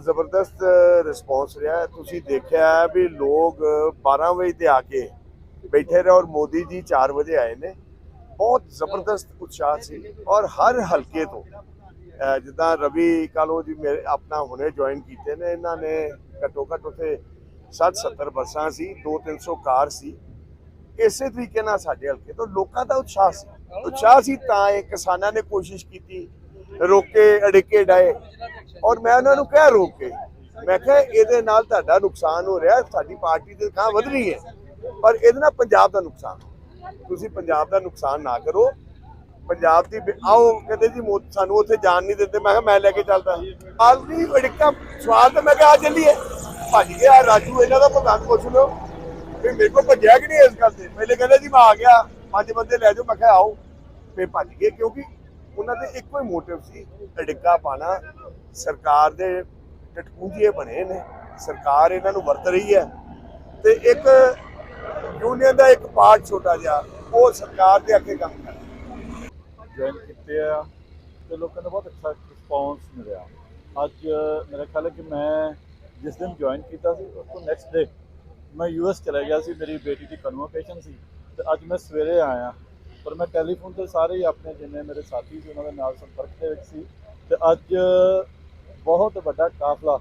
ਜ਼ਬਰਦਸਤ ਰਿਸਪੌਂਸ ਰਿਹਾ ਤੁਸੀਂ ਦੇਖਿਆ ਵੀ ਲੋਕ 12 ਵਜੇ ਤੇ ਆ ਕੇ ਬੈਠੇ ਰਹੇ ਔਰ ਮੋਦੀ ਜੀ 4 ਵਜੇ ਆਏ ਨੇ। ਬਹੁਤ ਜ਼ਬਰਦਸਤ ਉਤਸ਼ਾਹ ਸੀ ਔਰ ਹਰ ਹਲਕੇ ਤੋਂ ਜਿੱਦਾਂ ਰਵੀ ਕਾਲੋ ਜੀ ਮੇਰੇ ਆਪਣਾ ਹੁਣੇ ਜੁਆਇਨ ਕੀਤੇ ਨੇ, ਇਹਨਾਂ ਨੇ ਘੱਟੋ ਘੱਟ ਉਥੇ 60 70 ਬੱਸਾਂ ਸੀ 2 300 ਕਾਰ ਸੀ। ਇਸੇ ਤਰੀਕੇ ਨਾਲ ਸਾਡੇ ਹਲਕੇ ਤੋਂ ਲੋਕਾਂ ਦਾ ਉਤਸ਼ਾਹ ਸੀ। ਉਤਸ਼ਾਹ ਸੀ ਤਾਂ ਇਹ ਕਿਸਾਨਾਂ ਨੇ ਕੋਸ਼ਿਸ਼ ਕੀਤੀ, ਰੋਕੇ, ਅੜਿੱਕੇ ਡਾਏ। ਔਰ ਮੈਂ ਉਹਨਾਂ ਨੂੰ ਕਹਿ ਰੋਕ ਕੇ, ਮੈਂ ਕਿਹਾ ਇਹਦੇ ਨਾਲ ਤੁਹਾਡਾ ਨੁਕਸਾਨ ਹੋ ਰਿਹਾ, ਸਾਡੀ ਪਾਰਟੀ ਦੇ ਕਾਂ ਵਧ ਰਹੀ ਹੈ, ਪਰ ਇਹਦੇ ਨਾਲ ਪੰਜਾਬ ਦਾ ਨੁਕਸਾਨ ਤੁਸੀਂ ਪੰਜਾਬ ਦਾ ਨੁਕਸਾਨ ਨਾ ਕਰੋ। ਪੰਜਾਬ ਦੀ ਆਓ, ਕਹਿੰਦੇ ਜੀ ਸਾਨੂੰ ਉੱਥੇ ਜਾਣ ਨਹੀਂ ਦਿੰਦੇ। ਮੈਂ ਕਿਹਾ, ਮੈਂ ਲੈ ਕੇ ਚੱਲਦਾ। ਆਲਦੀ ਅੜਿੱਕਾ ਸਵਾਲ ਤਾਂ ਮੈਂ ਕਿਹਾ, ਆ ਚੱਲੀਏ ਭੱਜ ਗਿਆ, ਰਾਜੂ, ਇਹਨਾਂ ਦਾ ਪ੍ਰਧਾਨ ਪੁੱਛ ਲਓ। ਵੀ ਮੇਰੇ ਕੋਲ ਭੱਜਿਆ ਕਿ ਨਹੀਂ ਇਸ ਗੱਲ ਤੇ? ਪਹਿਲੇ ਕਹਿੰਦੇ ਜੀ, ਮੈਂ ਆ ਗਿਆ। ਪੰਜ ਬੰਦੇ ਲੈ ਜਾਓ। ਮੈਂ ਕਿਹਾ, ਆਓ। ਫੇ ਭੱਜ ਗਏ, ਕਿਉਂਕਿ ਉਹਨਾਂ ਦੇ ਇੱਕੋ ਹੀ ਮੋਟਿਵ ਸੀ ਅੜਿੱਕਾ ਪਾਣਾ। ਸਰਕਾਰ ਦੇ ਟਟਕੂੰਜੀਏ ਬਣੇ ਨੇ, ਸਰਕਾਰ ਇਹਨਾਂ ਨੂੰ ਵਰਤ ਰਹੀ ਹੈ। ਤੇ ਇੱਕ ਯੂਨੀਅਨ ਦਾ ਇੱਕ ਪਾਰਟ ਛੋਟਾ ਜਿਹਾ, ਉਹ ਸਰਕਾਰ ਦੇ ਅੱਗੇ ਕੰਮ ਕਰ ਜੁਆਇਨ ਕੀਤੇ ਆ ਤੇ ਲੋਕਾਂ ਦਾ ਬਹੁਤ ਅੱਛਾ ਰਿਸਪੌਂਸ ਮਿਲਿਆ। ਅੱਜ ਮੇਰਾ ਖਿਆਲ ਹੈ ਕਿ ਮੈਂ ਜਿਸ ਦਿਨ ਜੁਆਇਨ ਕੀਤਾ ਸੀ, ਉਸ ਤੋਂ ਨੈਕਸਟ ਡੇ ਮੈਂ ਯੂਐਸ ਚਲਾ ਗਿਆ ਸੀ, ਮੇਰੀ ਬੇਟੀ ਦੀ ਕਨਵੋਕੇਸ਼ਨ ਸੀ। ਤੇ ਅੱਜ ਮੈਂ ਸਵੇਰੇ ਆਇਆ। ਪਰ ਮੈਂ ਟੈਲੀਫੋਨ ਤੇ ਸਾਰੇ ਹੀ ਆਪਣੇ ਜਿੰਨੇ ਮੇਰੇ ਸਾਥੀ ਸੀ, ਉਹਨਾਂ ਦੇ ਨਾਲ ਸੰਪਰਕ ਦੇ ਵਿੱਚ ਸੀ। ਤੇ ਅੱਜ ਬਹੁਤ ਵੱਡਾ ਕਾਫਲਾ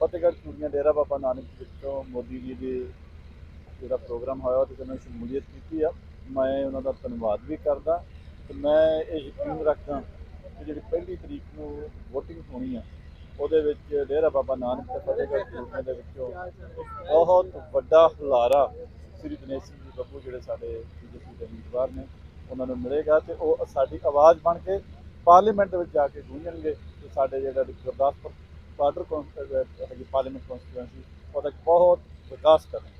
ਫਤਿਹਗੜ੍ਹ ਚੂੜੀਆਂ ਡੇਰਾ ਬਾਬਾ ਨਾਨਕ ਵਿੱਚੋਂ ਮੋਦੀ ਜੀ ਦੇ ਜਿਹੜਾ ਪ੍ਰੋਗਰਾਮ ਹੋਇਆ, ਉਹਦੇ 'ਚ ਮੈਂ ਸ਼ਮੂਲੀਅਤ ਕੀਤੀ ਆ। ਮੈਂ ਉਹਨਾਂ ਦਾ ਧੰਨਵਾਦ ਵੀ ਕਰਦਾ। ਤੇ ਮੈਂ ਇਹ ਯਕੀਨ ਰੱਖਦਾ ਕਿ ਜਿਹੜੀ ਪਹਿਲੀ ਤਰੀਕ ਨੂੰ VOTING ਹੋਣੀ ਆ, ਉਹਦੇ ਵਿੱਚ ਡੇਰਾ ਬਾਬਾ ਨਾਨਕ ਤੇ ਫਤਿਹਗੜ੍ਹ ਚੂੜੀਆਂ ਦੇ ਵਿੱਚੋਂ ਬਹੁਤ ਵੱਡਾ ਹੁਲਾਰਾ ਸ੍ਰੀ ਦਿਨੇਸ਼ ਸਿੰਘ ਜੀ ਬੱਬੂ, ਜਿਹੜੇ ਸਾਡੇ ਬੀਜੇਪੀ ਦੇ ਉਮੀਦਵਾਰ ਨੇ ਉਹਨਾਂ ਨੂੰ ਮਿਲੇਗਾ ਤੇ ਉਹ ਸਾਡੀ ਆਵਾਜ਼ ਬਣ ਕੇ ਪਾਰਲੀਮੈਂਟ ਦੇ ਵਿੱਚ ਜਾ ਕੇ ਗੂੰਜਣਗੇ ਤੇ ਸਾਡੇ ਜਿਹੜਾ ਗੁਰਦਾਸਪੁਰ ਬਾਰਡਰ ਕੌਂਸਲ ਹੈਗੀ ਪਾਰਲੀਮੈਂਟ ਕੌਂਸਟੀਟੂਐਂਸੀ ਉਹਦਾ ਬਹੁਤ ਵਿਕਾਸ ਕਰਨਗੇ।